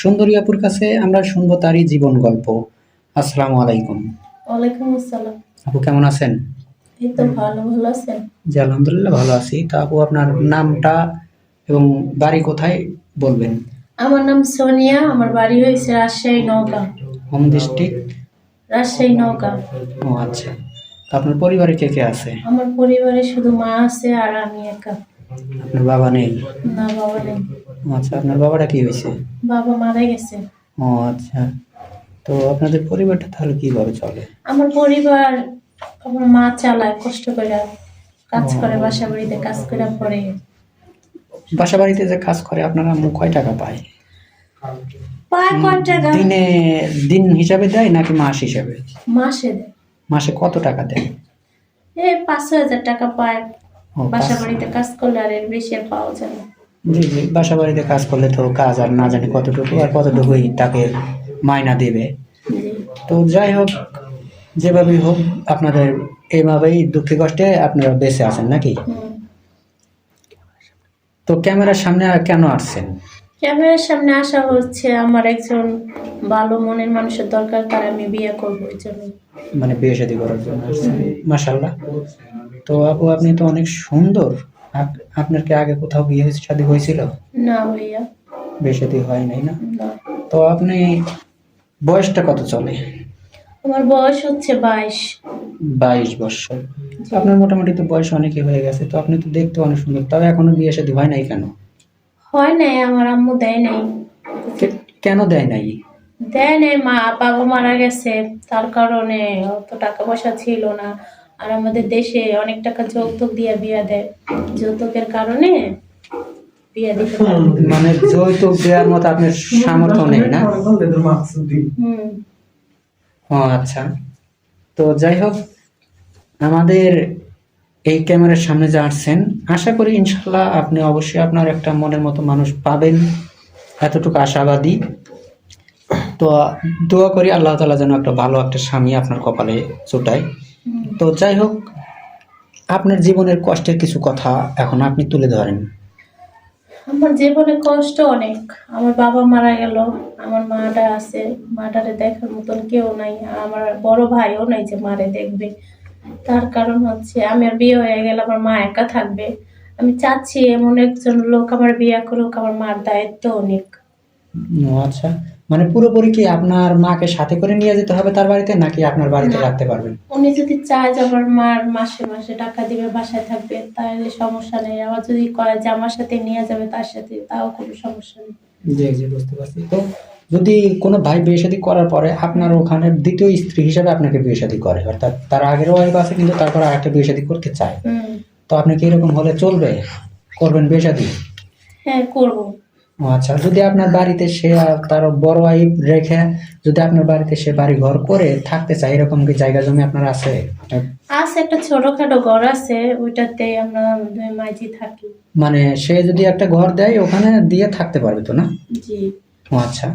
সুন্দরী আপুর কাছে আমরা শুনব তারই জীবন গল্প। আসসালামু আলাইকুম। ওয়ালাইকুম আসসালাম। আপু কেমন আছেন? এই তো ভালো ভালো আছেন? জি আলহামদুলিল্লাহ ভালো আছি। তা আপু আপনার নামটা এবং বাড়ি কোথায় বলবেন? আমার নাম সোনিয়া আমার বাড়ি হয়েছে রাজশাহী নওগাঁ। Home district? রাজশাহী নওগাঁ। ও আচ্ছা। তা আপনার পরিবারে কে কে আছে? আমার পরিবারে শুধু মা আছে আর আমি একা। আপনার বাবা নেই? না বাবা নেই। আচ্ছা আপনার বাবাটা কি হয়েছে? বাবা মারা গেছে। ও আচ্ছা। তো আপনাদের পরিবারটা তাহলে কীভাবে চলে? আমার পরিবার আমার মা চালায় কষ্ট করে। কাজ করে বাসা বাড়িতে কাজ করে পরে। বাসা বাড়িতে যে কাজ করে আপনার আম্মু কয় টাকা পায়? পায় কয় টাকা? দিনে দিন হিসাবে দেয় নাকি মাস হিসাবে? মাসে দেয়। মাসে কত টাকা দেয়? এই পাঁচ হাজার টাকা পায়। বাসা বাড়িতে কাজ করলে আর এর বেশি আর পাওয়া যায় না। জি জি বাসা বাড়িতে কাজ করলে তো কাজ আর না জানি কতটুকু আর কতটুকুই তাকে মায়না দেবে। তো যাই হোক যেভাবেই হোক আপনাদের এইভাবেই দুঃখে কষ্টে আপনারা বেঁচে আছেন নাকি? তো ক্যামেরার সামনে আর কেন আসছেন? ক্যামেরার সামনে আসা হচ্ছে আমার একজন ভালো মনের মানুষের দরকার তার আমি বিয়ে করব জন্য। মানে বিয়ে শাদী করার জন্য মাসাল্লাহ তো আপু আপনি তো অনেক সুন্দর। আপনার কি আগে কোথাও বিয়ে হয়েছে শাদী হয়েছিল? না ভাইয়া। বিয়ে শাদী হয় নাই না? তো আপনি বয়সটা কত চলে? আমার বয়স হচ্ছে বাইশ। বাইশ বছর। আপনার মোটামুটি তো বয়স অনেকই হয়ে গেছে তো আপনি তো দেখতে অনেক সুন্দর। তবে এখনও বিয়ে শাদী হয় নাই কেন? হয় নাই আমার আম্মু দেয় নাই। কেন দেয় নাই? দেয় নাই মা বাবা মারা গেছে। তার কারণে অত টাকা পয়সা ছিল না। আর আমাদের দেশে অনেক টাকা যৌতুক দিয়ে বিয়ে দেয়। যৌতুকের কারণে বিয়ে দিতে মানে যৌতুক দেওয়ার মতো আপনার সামর্থ্য নেই না? ও আচ্ছা। তো যাই হোক আমাদের এই ক্যামেরার সামনে যে আসছেন আশা করি ইনশাল্লাহ আপনি অবশ্যই আপনার একটা মনের মতো মানুষ পাবেন। এতটুকু আশাবাদী। তো দোয়া করি আল্লাহ তালা যেন একটা ভালো একটা স্বামী আপনার কপালে চোটায়। তো যাই হোক আপনার জীবনের কষ্টের কিছু কথা এখন আপনি তুলে ধরেন। আমার জীবনে কষ্ট অনেক। আমার বাবা মারা গেল আমার মাটা আছে মাটারে দেখার মতন কেউ নাই আর আমার বড় ভাইও নাই যে মারে দেখবে। তার কারণ হচ্ছে আমি আর বিয়ে হয়ে গেলে আমার মা একা থাকবে। আমি চাচ্ছি এমন একজন লোক আমার বিয়ে করুক আমার মার দায়িত্ব অনেক। আচ্ছা মানে পুরোপুরি কি আপনার মাকে সাথে করে নিয়ে যেতে হবে তার বাড়িতে নাকি আপনার বাড়িতে রাখতে পারবেন? উনি যদি চায় যে আমার মার মাসে মাসে টাকা দিবে বাসায় থাকবে তাহলে সমস্যা নেই। আবার যদি কয় যে আমার সাথে নিয়ে যাবে তার সাথে তাও কোনো সমস্যা নেই। জি জি বুঝতে পারছি। তো যদি কোনো ভাই বিয়ে শাদী করার পরে আপনার ওখানে দ্বিতীয় স্ত্রী হিসাবে আপনাকে বিয়ে শাদী করে অর্থাৎ তার আগের ওয়াইফ আছে কিন্তু তারপর আরেকটা বিয়ে শাদী করতে চায় তো আপনি কি এরকম হলে চলবে? করবেন বিয়ে শাদী? হ্যাঁ করব। আচ্ছা যদি আপনার বাড়িতে সে তার বড় আই রেখে যদি আপনার বাড়িতে সে বাড়ি ঘর করে থাকতে চায় এরকম কি জায়গা জমি আপনার আছে? আছে একটা ছোটখাটো ঘর আছে ওইটাতে আমরা দুই মাঝি থাকি। মানে সে যদি একটা ঘর দেয় ওখানে দিয়ে থাকতে পারবে তো না? জি। ও আচ্ছা।